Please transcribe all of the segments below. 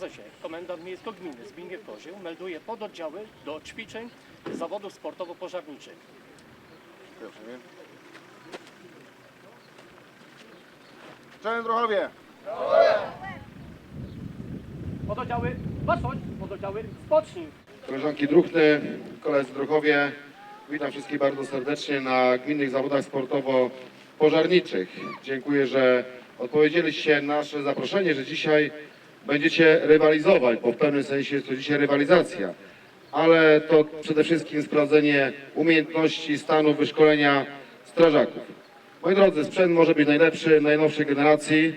prezesie, komendant miejsko-gminy Zbigniew Kozieł melduje pododdziały do ćwiczeń zawodów sportowo-pożarniczych. Proszę? Cześć Drochowie! Pododdziały, patrz, pododdziały, spocznij. Koleżanki Druchny, koledzy Druchowie, witam wszystkich bardzo serdecznie na gminnych zawodach sportowo-pożarniczych. Dziękuję, że odpowiedzieliście na nasze zaproszenie, że dzisiaj będziecie rywalizować, bo w pewnym sensie jest to dzisiaj rywalizacja. Ale to przede wszystkim sprawdzenie umiejętności, stanu wyszkolenia strażaków. Moi drodzy, sprzęt może być najlepszy, najnowszej generacji,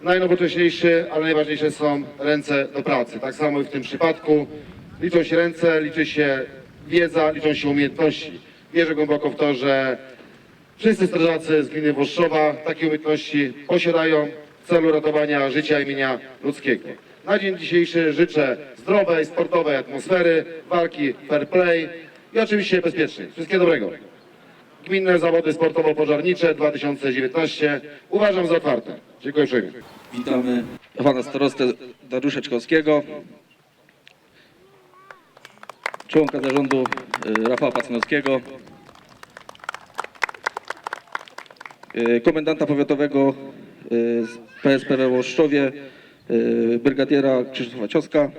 najnowocześniejszy, ale najważniejsze są ręce do pracy. Tak samo i w tym przypadku. Liczą się ręce, liczy się wiedza, liczą się umiejętności. Wierzę głęboko w to, że wszyscy strażacy z gminy Włoszczowa takie umiejętności posiadają w celu ratowania życia i mienia ludzkiego. Na dzień dzisiejszy życzę zdrowej, sportowej atmosfery, walki fair play i oczywiście bezpiecznej. Wszystkiego dobrego. Gminne Zawody Sportowo-Pożarnicze 2019 uważam za otwarte. Dziękuję uprzejmie. Witamy pana starostę Dariusza Czkowskiego, członka zarządu y, Rafała Pacanowskiego, y, komendanta powiatowego z PSP we Włoszczowie, y, brygadiera Krzysztofa Cioska.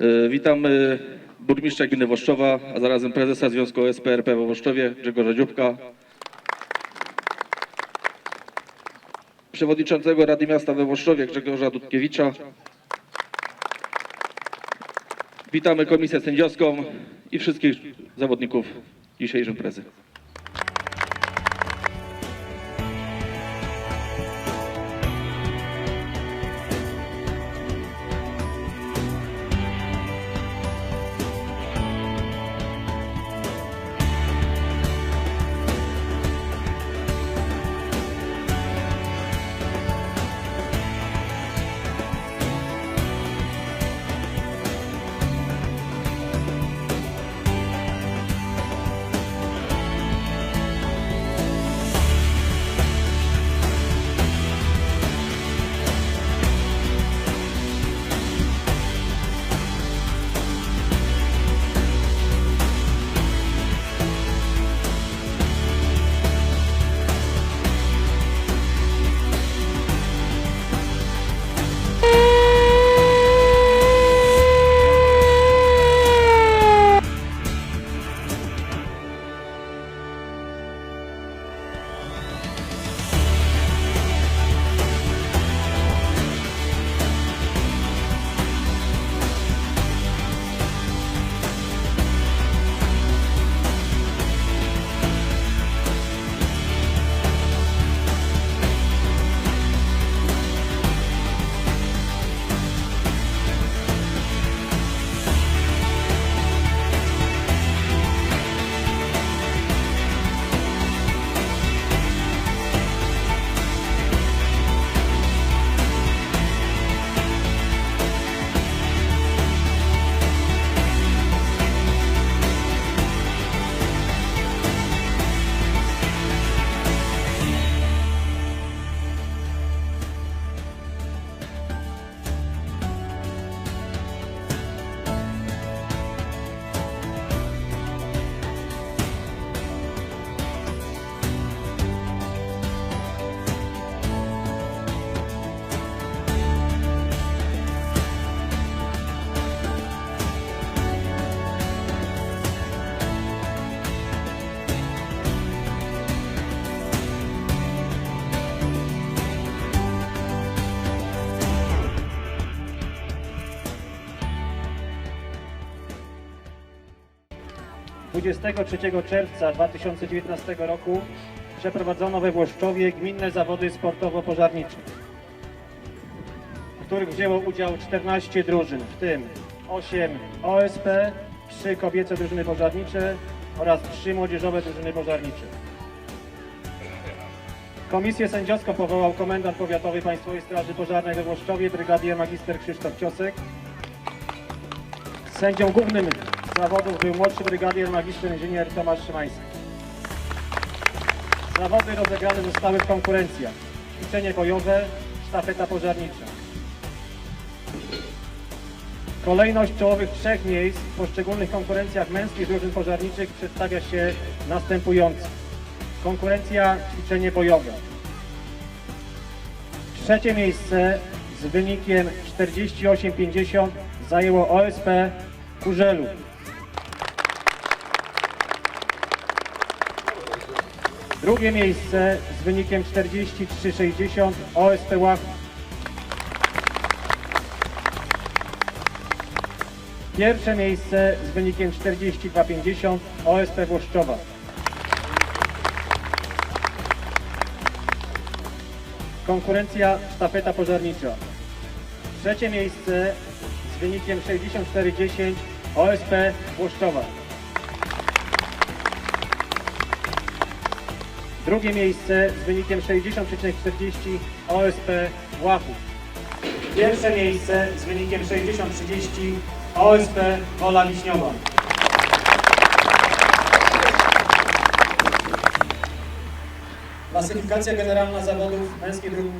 Y, Witamy burmistrza gminy Włoszczowa, a zarazem prezesa Związku OSPRP we Włoszczowie, Grzegorza Dziubka. przewodniczącego Rady Miasta we Włoszczowie Grzegorza Dudkiewicza. Witamy komisję sędziowską i wszystkich zawodników dzisiejszej imprezy. 23 czerwca 2019 roku przeprowadzono we Włoszczowie gminne zawody sportowo-pożarnicze, w których wzięło udział 14 drużyn, w tym 8 OSP, 3 kobiece drużyny pożarnicze oraz 3 młodzieżowe drużyny pożarnicze. Komisję sędziowską powołał komendant powiatowy Państwowej Straży Pożarnej we Włoszczowie, brygadier magister Krzysztof Ciosek. Sędzią głównym zawodów był młodszy brygadier magister inżynier Tomasz Szymański. Zawody rozegrane zostały w konkurencjach. ćwiczenie bojowe, sztafeta pożarnicza. Kolejność czołowych trzech miejsc w poszczególnych konkurencjach męskich drużyn pożarniczych przedstawia się następująco. Konkurencja ćwiczenie bojowe. Trzecie miejsce z wynikiem 48,50 zajęło OSP Kurzelów. Drugie miejsce z wynikiem 43,60 OSP Łachów. Pierwsze miejsce z wynikiem 42,50 OSP Włoszczowa. Konkurencja sztafeta pożarnicza. Trzecie miejsce z wynikiem 64,10 OSP Włoszczowa. Drugie miejsce z wynikiem 60,40 OSP Łachów. Pierwsze miejsce z wynikiem 60-30 OSP Wola Wiśniowa. Klasyfikacja generalna zawodów męskiej dru-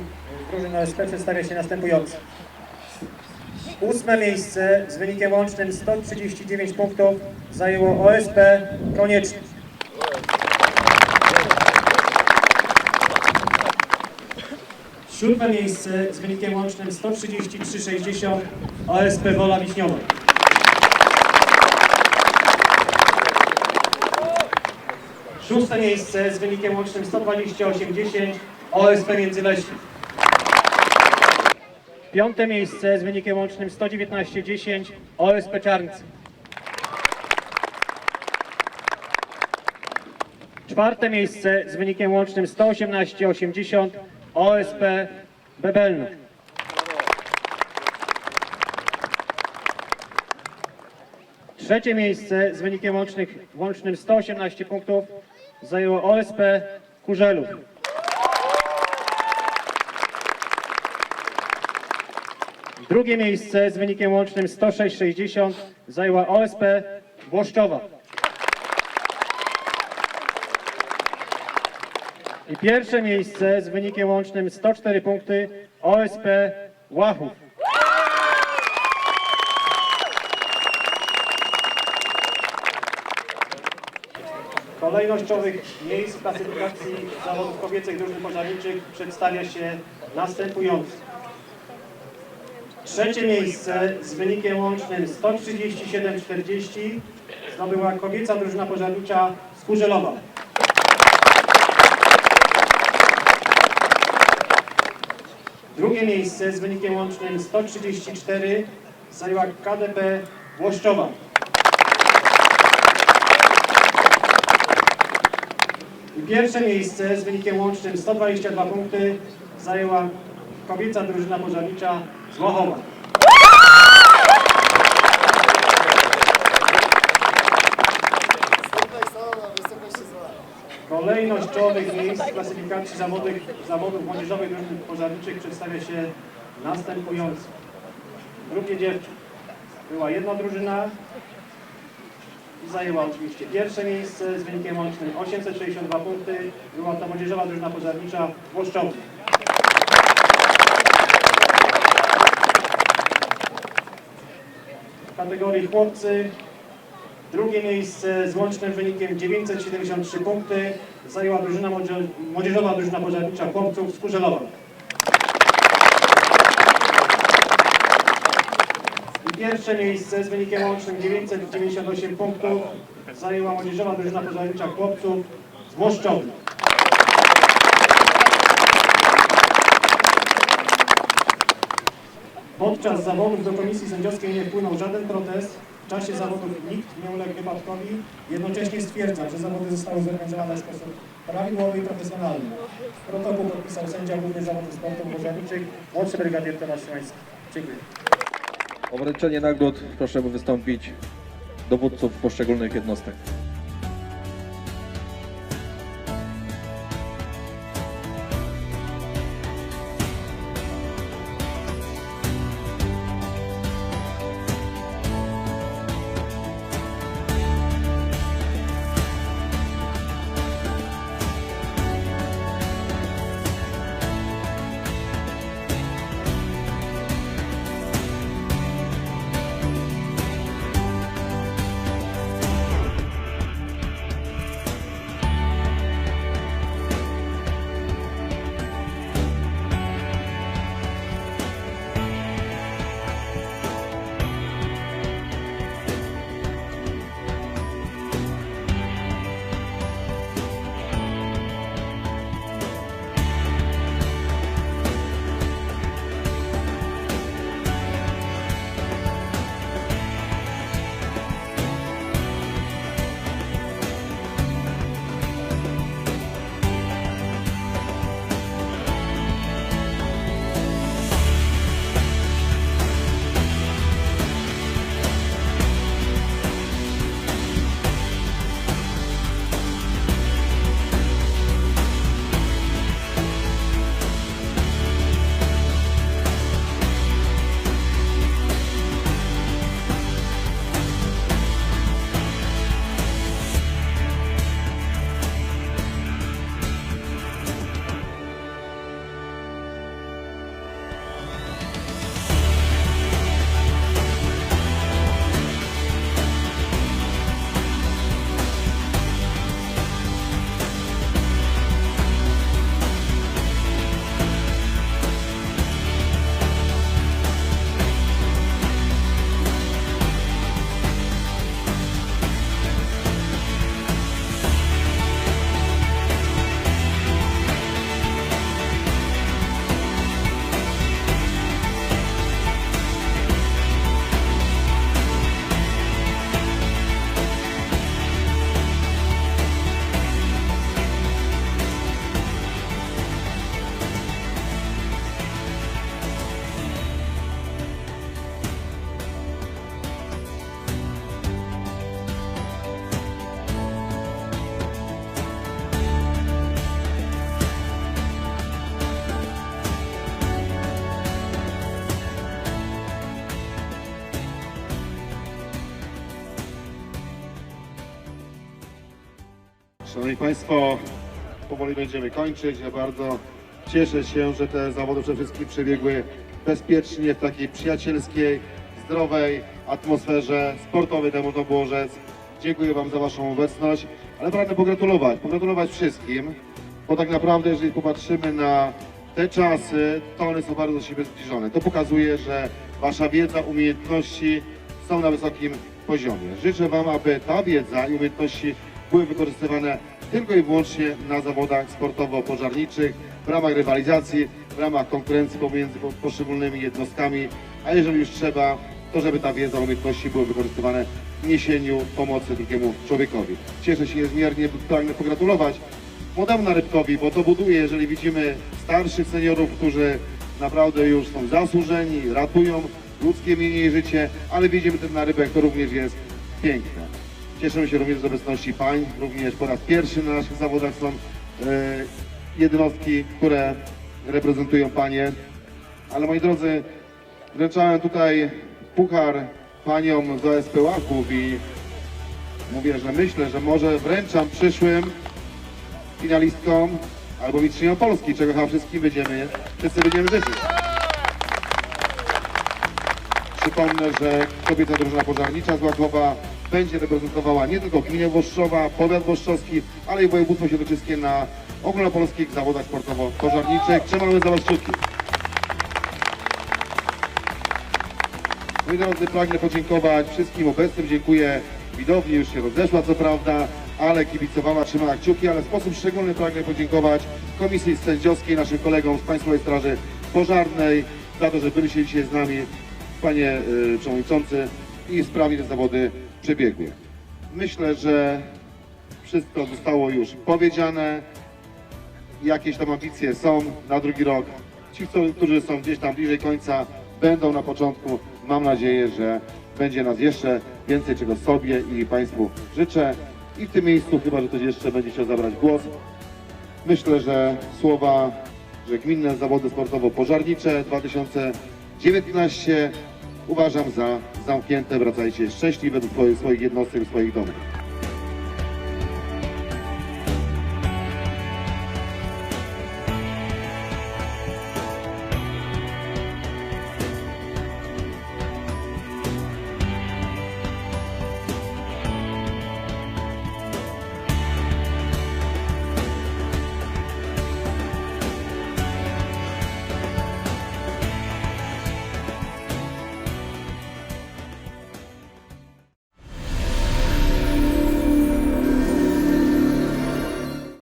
drużyny OSP przedstawia się następująco. Ósme miejsce z wynikiem łącznym 139 punktów zajęło OSP Konieczny. Siódme miejsce z wynikiem łącznym 133,60 OSP Wola Wiśniowa. Szóste miejsce z wynikiem łącznym 128,10 OSP Międzylesie. Piąte miejsce z wynikiem łącznym 119,10 OSP Czarncy. Czwarte miejsce z wynikiem łącznym 118,80 OSP Bebelnów. Trzecie miejsce z wynikiem łącznych, łącznym 118 punktów zajęło OSP Kurzelów. Drugie miejsce z wynikiem łącznym 106,60 zajęła OSP Włoszczowa. I pierwsze miejsce z wynikiem łącznym 104 punkty OSP Łachów. Kolejnościowych miejsc w klasyfikacji zawodów kobiecych drużyn pożarniczych przedstawia się następująco. Trzecie miejsce z wynikiem łącznym 137,40 zdobyła kobieca drużyna pożarnicza z Kurzelowa. Drugie miejsce z wynikiem łącznym 134 zajęła KDP Włoszczowa. I pierwsze miejsce z wynikiem łącznym 122 punkty zajęła kobieca drużyna pożarnicza z Łochowa. Kolejność czołowych miejsc w klasyfikacji zawodów, zawodów młodzieżowych drużyn pożarniczych przedstawia się następująco. W grupie dziewczyn była jedna drużyna i zajęła oczywiście pierwsze miejsce z wynikiem łącznym 862 punkty. Była to młodzieżowa drużyna pożarnicza Włoszczowy. W kategorii chłopcy Drugie miejsce z łącznym wynikiem 973 punkty zajęła drużyna młodzież- młodzieżowa drużyna pożarnicza chłopców z Kurzelowa. I pierwsze miejsce z wynikiem łącznym 998 punktów zajęła młodzieżowa drużyna pożarnicza chłopców z Włoszczowy. Podczas zawodów do komisji sędziowskiej nie wpłynął żaden protest. W czasie zawodów nikt nie uległ wypadkowi. Jednocześnie stwierdza, że zawody zostały zorganizowane w sposób prawidłowy i profesjonalny. Protokół podpisał sędzia główny zawodów sportów pożarniczych, młodszy brygadier Tomasz Szymański. Dziękuję. O wręczenie nagród proszę wystąpić dowódców poszczególnych jednostek. Szanowni Państwo, powoli będziemy kończyć. Ja bardzo cieszę się, że te zawody przede wszystkim przebiegły bezpiecznie, w takiej przyjacielskiej, zdrowej atmosferze sportowej, tak można było rzec. Dziękuję Wam za Waszą obecność, ale pragnę pogratulować, pogratulować wszystkim, bo tak naprawdę, jeżeli popatrzymy na te czasy, to one są bardzo do siebie zbliżone. To pokazuje, że Wasza wiedza, umiejętności są na wysokim poziomie. Życzę Wam, aby ta wiedza i umiejętności były wykorzystywane tylko i wyłącznie na zawodach sportowo-pożarniczych, w ramach rywalizacji, w ramach konkurencji pomiędzy po- poszczególnymi jednostkami, a jeżeli już trzeba, to żeby ta wiedza, umiejętności były wykorzystywane w niesieniu pomocy drugiemu człowiekowi. Cieszę się niezmiernie, pragnę pogratulować młodemu narybkowi, bo to buduje, jeżeli widzimy starszych seniorów, którzy naprawdę już są zasłużeni, ratują ludzkie mienie i życie, ale widzimy ten narybek, to również jest piękne. Cieszymy się również z obecności pań, również po raz pierwszy na naszych zawodach są e, jednostki, które reprezentują panie. Ale moi drodzy, wręczałem tutaj puchar paniom z OSP Łaków i mówię, że myślę, że może wręczam przyszłym finalistkom albo mistrzyniom Polski, czego chyba wszystkim będziemy, wszyscy będziemy życzyć. Przypomnę, że kobieca drużyna pożarnicza z Łakowa będzie reprezentowała nie tylko gminę Włoszczowa, powiat włoszczowski, ale i województwo świętokrzyskie na ogólnopolskich zawodach sportowo-pożarniczych. Trzymamy za Was kciuki. Moi drodzy, pragnę podziękować wszystkim obecnym. Dziękuję widowni, już się rozeszła co prawda, ale kibicowała, trzymała kciuki, ale w sposób szczególny pragnę podziękować Komisji Sędziowskiej, naszym kolegom z Państwowej Straży Pożarnej za to, że byliście dzisiaj z nami, Panie y, Przewodniczący, i sprawnie te zawody przebiegły. Myślę, że wszystko zostało już powiedziane. Jakieś tam ambicje są na drugi rok. Ci, którzy są gdzieś tam bliżej końca, będą na początku. Mam nadzieję, że będzie nas jeszcze więcej, czego sobie i Państwu życzę. I w tym miejscu, chyba że ktoś jeszcze będzie chciał zabrać głos, myślę, że słowa, że gminne zawody sportowo-pożarnicze 2019 uważam za zamknięte. Wracajcie szczęśliwe do swoich, jednostek, swoich domów.